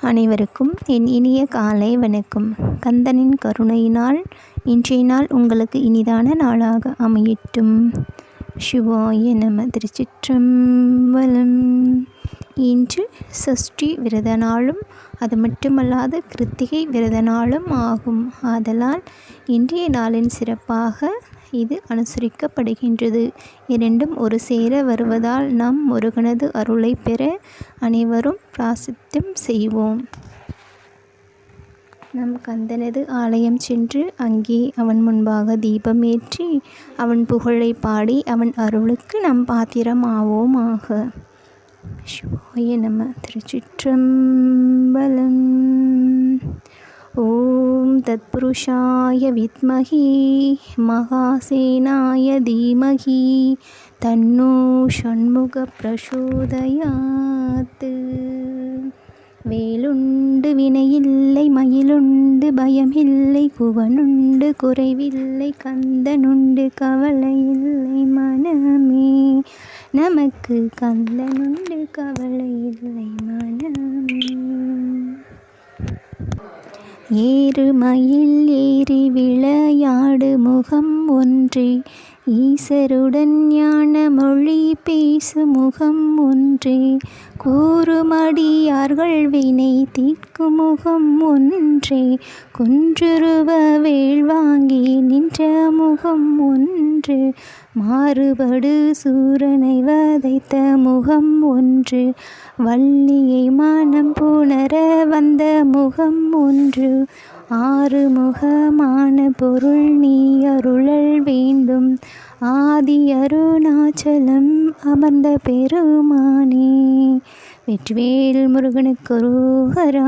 அனைவருக்கும் என் இனிய காலை வணக்கம். கந்தனின் கருணையினால் இன்றைய நாள் உங்களுக்கு இனிதான நாளாக அமையட்டும். சிவாய நம திருச்சிற்றம்பலம். இன்று சஷ்டி விரத நாளும் அது மட்டுமல்லாது கிருத்திகை விரத நாளும் ஆகும். ஆதலால் இன்றைய நாளின் சிறப்பாக இது அனுசரிக்கப்படுகின்றது. இரண்டும் ஒரு சேர வருவதால் நம் முருகனது அருளை பெற அனைவரும் பிராசித்தம் செய்வோம். நம் கந்தனது ஆலயம் சென்று அங்கே அவன் முன்பாக தீபம் ஏற்றி அவன் புகழை பாடி அவன் அருளுக்கு நம் பாத்திரமாவோமாக. சிவாய நம. திருச்சிற்றம்பலம் ஓம் தத்புருஷாய வித்மகி மகாசேனாய தீமகி தன்னோ ஷண்முக பிரசோதயாத். வேலுண்டு வினையில்லை மயிலுண்டு பயமில்லை குவனுண்டு குறைவில்லை கந்தனுண்டு கவலையில்லை மனமே. நமக்கு கந்தனுண்டு கவலையில்லை மனமே. ஏறுமயில் ஏறி விளையாடு முகம் ஒன்றே. ஈசருடன் ஞான மொழி பேசு முகம் ஒன்றே. கூறுமடியார்கள் வினை தீர்க்கும் முகம் ஒன்றே. குன்றுருவ வேள் வாங்கி நின்ற முகம் ஒன்று. மாறுபடு சூரனை வதைத்த முகம் ஒன்று. வள்ளியை மானம் புணர வந்த முகம் ஒன்று. ஆறுமுகமான பொருள் நீ அருளல் ஆதி அருணாச்சலம் அமர்ந்த பெருமானே வெற்றிவேல் முருகனுக்கு அரோகரா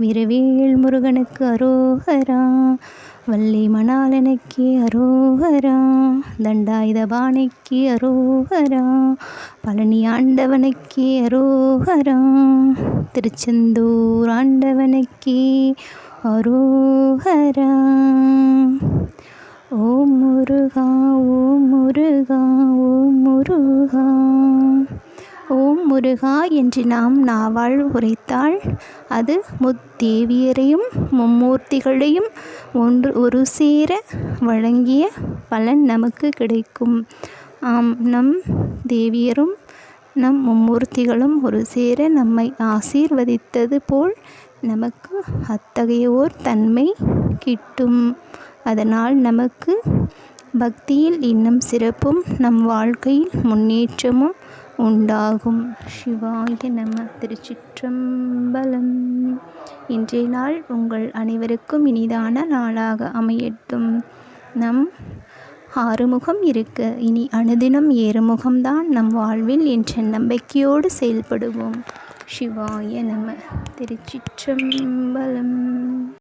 வீரவேல் முருகனுக்கு அரோகரா வள்ளி மணாலனுக்கு அரோகரா தண்டாயுதபானைக்கு அரோகரா பழனி ஆண்டவனுக்கு அரோகரா திருச்செந்தூர் ஆண்டவனுக்கு அரோகரா. ஓம் முருகா ஓம் முருகா ஓம் முருகா. ஓம் முருகா என்று நாம் நாவால் உரைத்தால் அது முத்தேவியரையும் மும்மூர்த்திகளையும் ஒன்று ஒரு சேர வழங்கிய பலன் நமக்கு கிடைக்கும். ஆம் நம் தேவியரும் நம் மும்மூர்த்திகளும் ஒரு சேர நம்மை ஆசீர்வதித்தது போல் நமக்கு அத்தகைய ஓர் தன்மை கிட்டும். அதனால் நமக்கு பக்தியில் இன்னும் சிறப்பும் நம் வாழ்க்கையில் முன்னேற்றமும் உண்டாகும். சிவாய நம திருச்சிற்றம்பலம். இன்றைய நாள் உங்கள் அனைவருக்கும் இனிதான நாளாக அமையட்டும். நம் ஆறுமுகம் இருக்க. இனி அனுதினம் ஏறுமுகம்தான் நம் வாழ்வில் என்ற நம்பிக்கையோடு செயல்படுவோம். சிவாய நம திருச்சிற்றம்பலம்.